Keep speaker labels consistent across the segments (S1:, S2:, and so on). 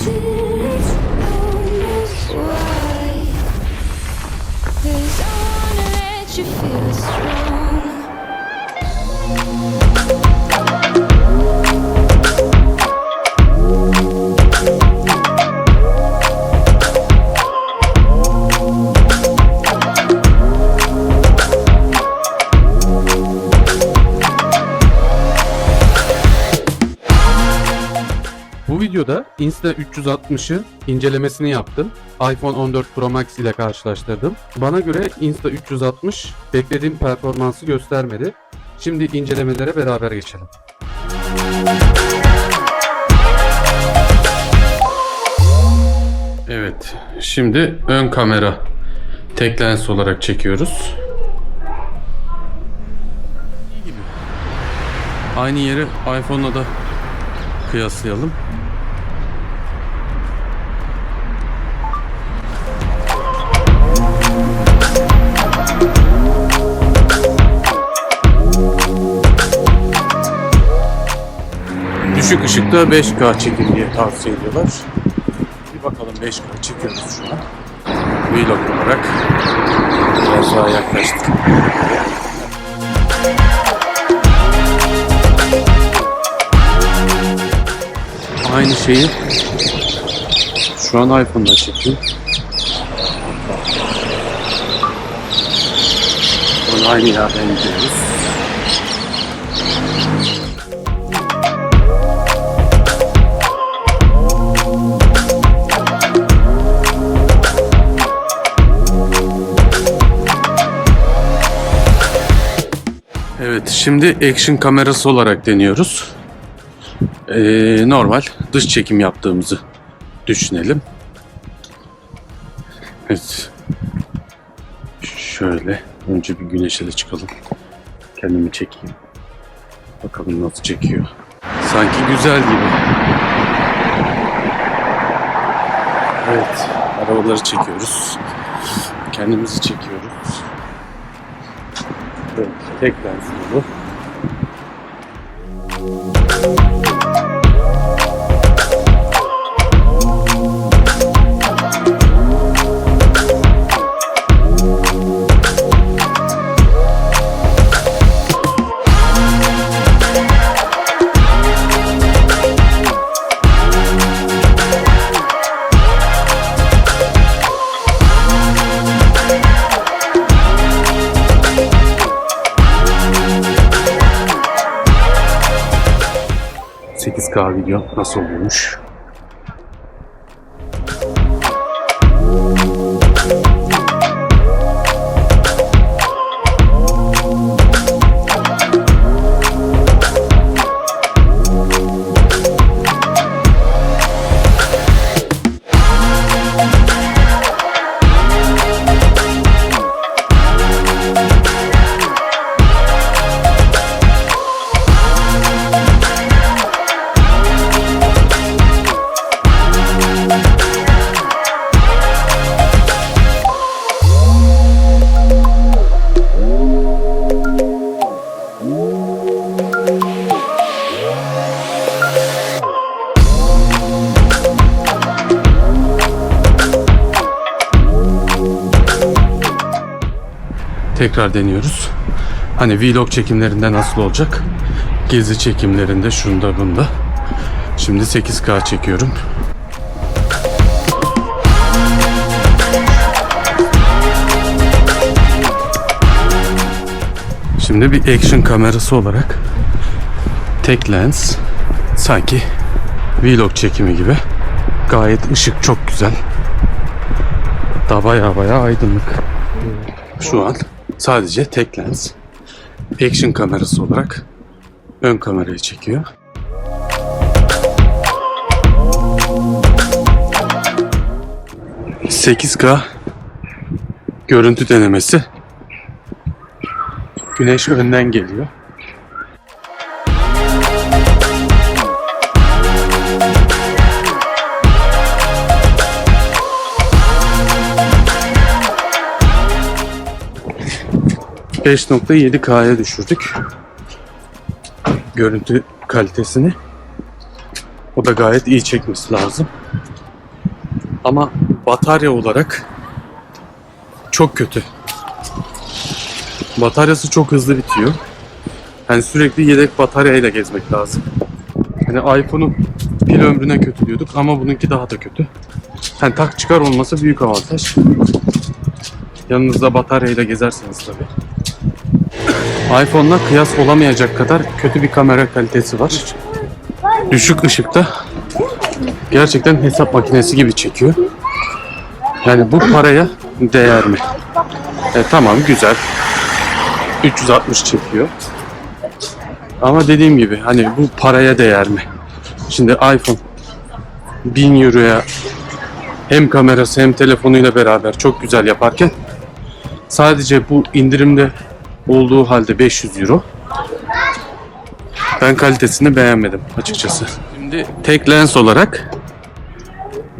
S1: cheating. Videoda Insta 360'ı incelemesini yaptım. iPhone 14 Pro Max ile karşılaştırdım. Bana göre Insta 360 beklediğim performansı göstermedi. Şimdi incelemelere beraber geçelim. Evet, şimdi ön kamera tek lens olarak çekiyoruz. Aynı yeri iPhone'la da kıyaslayalım. Düşük ışıkta 5K çekin diye tavsiye ediyorlar. Bir bakalım 5K çekiyoruz şu an. Vlog olarak biraz daha yaklaştık. Aynı şeyi şu an iPhone'da çekiyorum. Bunu aynı yerden gidiyoruz. Evet, şimdi action kamerası olarak deniyoruz. Ee, normal dış çekim yaptığımızı düşünelim. Evet. Şöyle önce bir güneşe de çıkalım. Kendimi çekeyim. Bakalım nasıl çekiyor. Sanki güzel gibi. Evet, arabaları çekiyoruz. Kendimizi çekiyoruz. Evet, tek lens ...8K video nasıl oluyormuş? Tekrar deniyoruz. Hani vlog çekimlerinde nasıl olacak? Gezi çekimlerinde şunda bunda. Şimdi 8K çekiyorum. Şimdi bir action kamerası olarak tek lens sanki vlog çekimi gibi. Gayet ışık çok güzel. Da baya baya aydınlık. Şu an sadece tek lens action kamerası olarak ön kamerayı çekiyor. ...8K... ...görüntü denemesi... ...güneş önden geliyor. ...5.7K'ya düşürdük... ...görüntü kalitesini... ...o da gayet iyi çekmesi lazım. Ama batarya olarak çok kötü. Bataryası çok hızlı bitiyor. Yani sürekli yedek bataryayla gezmek lazım. Hani iPhone'un pil ömrüne kötü diyorduk ama bununki daha da kötü. Yani tak çıkar olması büyük avantaj. Yanınızda bataryayla gezerseniz tabii. iPhone'la kıyas olamayacak kadar kötü bir kamera kalitesi var. Düşük ışıkta gerçekten hesap makinesi gibi çekiyor. Yani bu paraya değer mi? E, tamam güzel. 360 çekiyor. Ama dediğim gibi hani bu paraya değer mi? Şimdi iPhone 1000 euroya hem kamerası hem telefonuyla beraber çok güzel yaparken sadece bu indirimde olduğu halde 500 euro. Ben kalitesini beğenmedim açıkçası. Şimdi tek lens olarak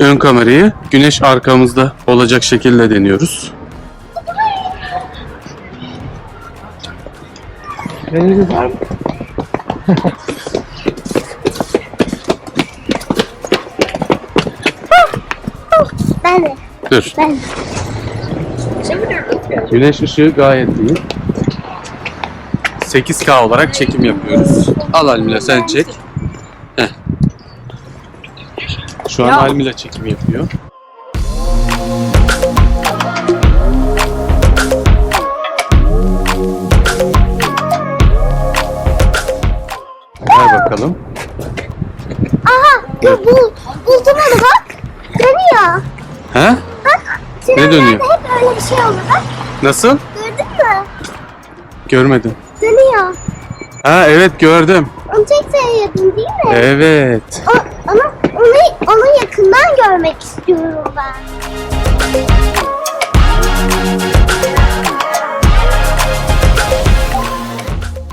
S1: ön kamerayı güneş arkamızda olacak şekilde deniyoruz.
S2: Ben de.
S1: Dur.
S2: Ben de.
S1: Güneş ışığı gayet iyi. 8K olarak çekim yapıyoruz. Al Almila sen çek. Heh. Şu an Almila çekim yapıyor. Ver bakalım.
S2: Aha bu, bu buldum onu bak. Dönüyor.
S1: He?
S2: Tünellerde
S1: dönüyor?
S2: hep öyle bir şey olur bak.
S1: Nasıl?
S2: Gördün mü?
S1: Görmedim. Ha evet gördüm.
S2: Onu tek sayıyordun değil mi?
S1: Evet.
S2: O, ama onu, onu yakından görmek istiyorum ben.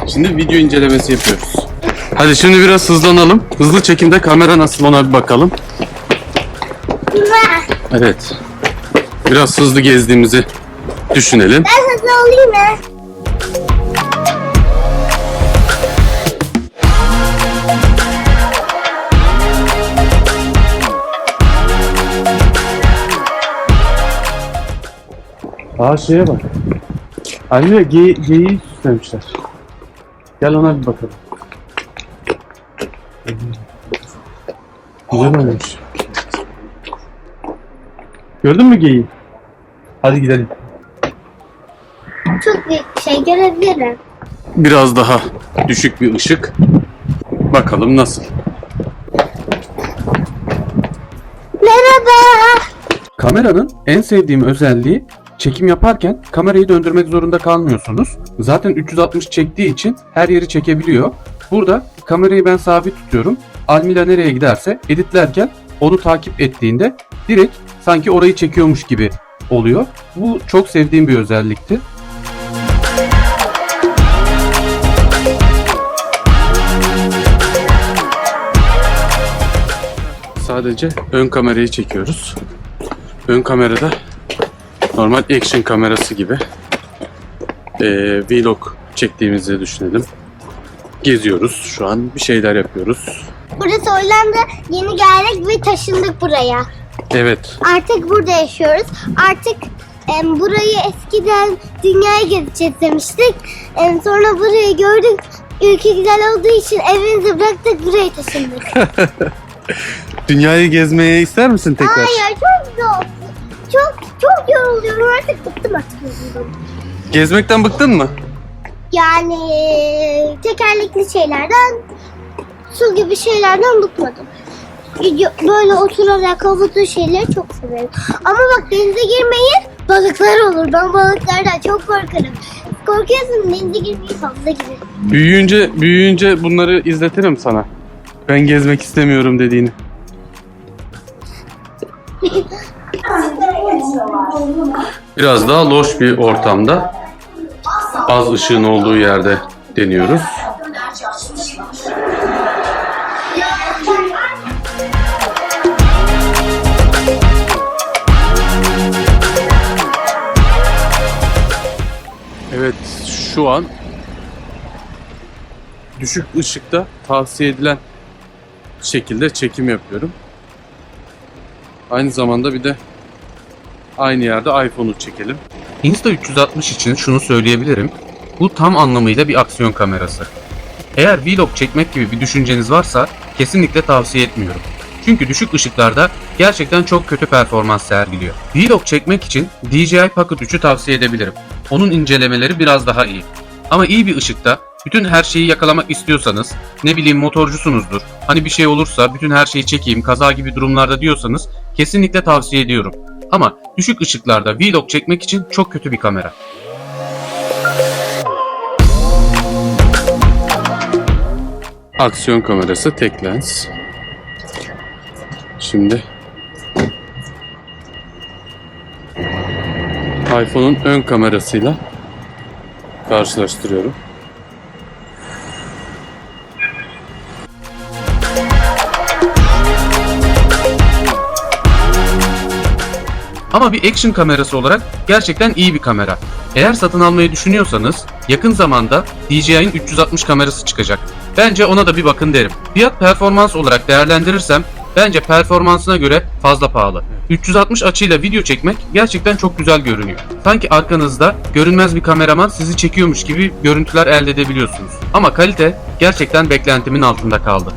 S1: Şimdi video incelemesi yapıyoruz. Hadi şimdi biraz hızlanalım. Hızlı çekimde kamera nasıl ona bir bakalım.
S2: Güzel.
S1: Evet. Biraz hızlı gezdiğimizi düşünelim.
S2: Ben hızlı olayım mı?
S1: Aa şeye bak. Anne ge geyiği süslemişler. Gel ona bir bakalım. Güzel olmuş. Gördün mü geyiği? Hadi gidelim.
S2: Çok büyük bir şey görebilirim.
S1: Biraz daha düşük bir ışık. Bakalım nasıl.
S2: Merhaba.
S1: Kameranın en sevdiğim özelliği çekim yaparken kamerayı döndürmek zorunda kalmıyorsunuz. Zaten 360 çektiği için her yeri çekebiliyor. Burada kamerayı ben sabit tutuyorum. Almila nereye giderse editlerken onu takip ettiğinde direkt sanki orayı çekiyormuş gibi oluyor. Bu çok sevdiğim bir özellikti. Sadece ön kamerayı çekiyoruz. Ön kamerada normal action kamerası gibi eee, vlog çektiğimizi düşünelim. Geziyoruz şu an bir şeyler yapıyoruz.
S2: Burası Hollanda. Yeni geldik ve taşındık buraya.
S1: Evet
S2: Artık burada yaşıyoruz. Artık em, burayı eskiden dünyaya gezeceğiz demiştik. Em, sonra burayı gördük. Ülke güzel olduğu için evimizi bıraktık buraya taşındık.
S1: dünyayı gezmeye ister misin tekrar?
S2: Hayır çok zor. Çok yoruluyorum artık bıktım artık yoruluyorum.
S1: Gezmekten bıktın mı?
S2: Yani tekerlekli şeylerden su gibi şeylerden bıkmadım. Böyle oturarak havuzu şeyleri çok severim. Ama bak denize girmeyi balıklar olur. Ben balıklardan çok korkarım. Korkuyorsun denize girmeyi fazla girerim.
S1: Büyüyünce büyüyünce bunları izletirim sana. Ben gezmek istemiyorum dediğini. Biraz daha loş bir ortamda az ışığın olduğu yerde deniyoruz. Evet şu an düşük ışıkta tavsiye edilen şekilde çekim yapıyorum. Aynı zamanda bir de aynı yerde iPhone'u çekelim. Insta360 için şunu söyleyebilirim. Bu tam anlamıyla bir aksiyon kamerası. Eğer vlog çekmek gibi bir düşünceniz varsa kesinlikle tavsiye etmiyorum. Çünkü düşük ışıklarda gerçekten çok kötü performans sergiliyor. Vlog çekmek için DJI Pocket 3'ü tavsiye edebilirim. Onun incelemeleri biraz daha iyi. Ama iyi bir ışıkta bütün her şeyi yakalamak istiyorsanız, ne bileyim motorcusunuzdur, hani bir şey olursa bütün her şeyi çekeyim, kaza gibi durumlarda diyorsanız kesinlikle tavsiye ediyorum. Ama düşük ışıklarda vlog çekmek için çok kötü bir kamera. Aksiyon kamerası tek lens. Şimdi iPhone'un ön kamerasıyla karşılaştırıyorum. Ama bir action kamerası olarak gerçekten iyi bir kamera. Eğer satın almayı düşünüyorsanız yakın zamanda DJI'nin 360 kamerası çıkacak. Bence ona da bir bakın derim. Fiyat performans olarak değerlendirirsem bence performansına göre fazla pahalı. 360 açıyla video çekmek gerçekten çok güzel görünüyor. Sanki arkanızda görünmez bir kameraman sizi çekiyormuş gibi görüntüler elde edebiliyorsunuz. Ama kalite gerçekten beklentimin altında kaldı.